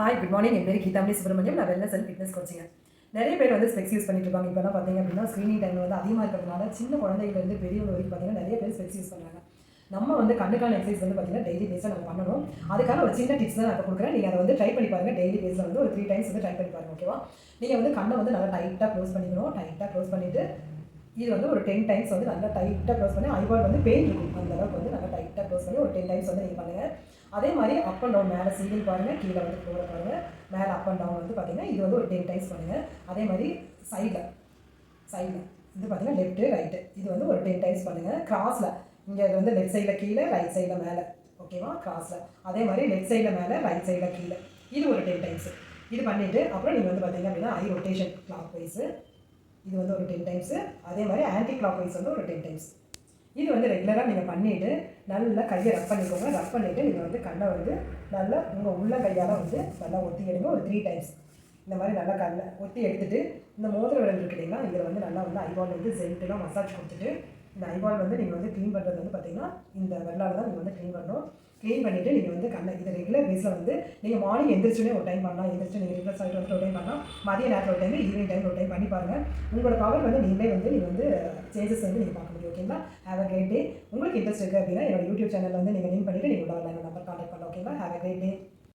Hi good morning என் பேர் கீதாமணி சுப்ரமணியம் நான் wellness and fitness கோச்சிங்க நிறைய பேர் வந்து ஸ்பெக்ஸ் யூஸ் பண்ணிட்டு இருப்பாங்க. இப்போலாம் பார்த்தீங்க அப்படின்னா ஸ்க்ரீனிங் டைம் வந்து அதிகமாக இருக்கிறதுனால சின்ன குழந்தையிலேருந்து பெரியவங்க வரைக்கும் பார்த்தீங்கன்னா நிறைய பேர் ஸ்பெக்ஸ் யூஸ் பண்ணுறாங்க நம்ம வந்து கண்ணுக்கான எக்ஸசைஸ் வந்து பார்த்தீங்கன்னா டெய்லி பேஸாக நம்ம பண்ணணும். அதுக்கான ஒரு சின்ன டிப்ஸ் தான் நான் கொடுக்குறேன். நீங்கள் அதை வந்து ட்ரை பண்ணி பாருங்கள் டெய்லி பேஸில் வந்து ஒரு த்ரீ டைம்ஸ் வந்து ட்ரை பண்ணி பாருங்கள் ஓகேவா நீங்கள் வந்து கண்ணை வந்து நல்லா டைட்டாக க்ளோஸ் பண்ணிக்கணும். டைட்டாக க்ளோஸ் பண்ணிவிட்டு இது வந்து ஒரு டென் டைம்ஸ் வந்து நல்லா டைட்டாக க்ளோஸ் பண்ணி ஐபால் வந்து பெயின் இருக்கும். அந்த அளவுக்கு வந்து நல்லா டைட்டாக க்ளோஸ் பண்ணி ஒரு டென் டைம்ஸ் வந்து நீங்கள் பண்ணுங்கள் அதே மாதிரி அப் அண்ட் டவுன் மேலே சீலிங் பாருங்கள் கீழே வந்து ஃப்ளோரை பாருங்கள் மேலே அப் அண்ட் டவுன் வந்து பார்த்தீங்கன்னா இது வந்து ஒரு டென் டைம்ஸ் பண்ணுங்கள் அதே மாதிரி சைடில் சைடில் இது பார்த்தீங்கன்னா லெஃப்ட்டு ரைட்டு இது வந்து ஒரு டென் டைம்ஸ் பண்ணுங்கள் கிராஸில் இங்கே இது வந்து லெஃப்ட் சைடில் கீழே ரைட் சைடில் மேலே. ஓகேவா கிராஸில் அதே மாதிரி லெஃப்ட் சைடில் மேலே ரைட் சைடில் கீழே. இது ஒரு டென் டைம்ஸ் இது பண்ணிவிட்டு அப்புறம் நீங்கள் வந்து பார்த்தீங்க அப்படின்னா ஐ ரொட்டேஷன் கிளாக் வைஸு இது வந்து ஒரு டென் டைம்ஸு அதே மாதிரி ஆன்டி கிளாக் வைஸ் வந்து ஒரு டென் டைம்ஸ் இது வந்து ரெகுலராக நீங்கள் பண்ணிவிட்டு நல்லா கையை ரப் பண்ணிக்கோங்க. ரப் பண்ணிவிட்டு நீங்கள் வந்து கண்ணை வந்து நல்லா உங்கள் உள்ள கையால் வந்து நல்லா ஒத்தி எடுங்க. ஒரு த்ரீ டைம்ஸ் இந்த மாதிரி நல்லா கண்ணை ஒத்தி எடுத்துகிட்டு இந்த மோதிர விரல் இருக்கு இல்லைங்களா? இதில் வந்து நல்லா வந்து ஐபால் வந்து ஜென்ட்டுலாம் மசாஜ் கொடுத்துட்டு இந்த ஐபால் வந்து நீங்கள் வந்து க்ளீன் பண்ணுறது வந்து பார்த்தீங்கன்னா இந்த வெள்ளால் தான் நீங்கள் வந்து க்ளீன் பண்ணணும். க்ளீன் பண்ணிவிட்டு நீங்கள் வந்து கண்ணை இது வந்து நீங்கள் மார்னிங் எந்திரிச்சுனே ஒரு டைம் பண்ணலாம். எந்திரிச்சு நீங்கள் ரிஃப்ரெஷ் ஆகிட்டு வந்து ஒரு டைம் பண்ணலாம். மதிய நேரத்தில் ஒரு டைம் ஈவினிங் டைம் ஒரு டைம் பண்ணி பாருங்கள் உங்களோட பவர் வந்து நீங்களே வந்து நீங்கள் வந்து சேஞ்சஸ் வந்து நீங்கள் பார்க்க முடியும். ஓகேங்களா ஹேவ் அ கிரேட் டே உங்களுக்கு இன்ட்ரெஸ்ட் இருக்குது அப்படின்னா என்னோட யூடியூப் சேனலில் வந்து நீங்கள் லிங்க் பண்ணிவிட்டு நீங்கள் உள்ள நம்பர் கான்டாக்ட் பண்ணலாம். ஓகேங்களா ஹேவ் அ கிரேட் டே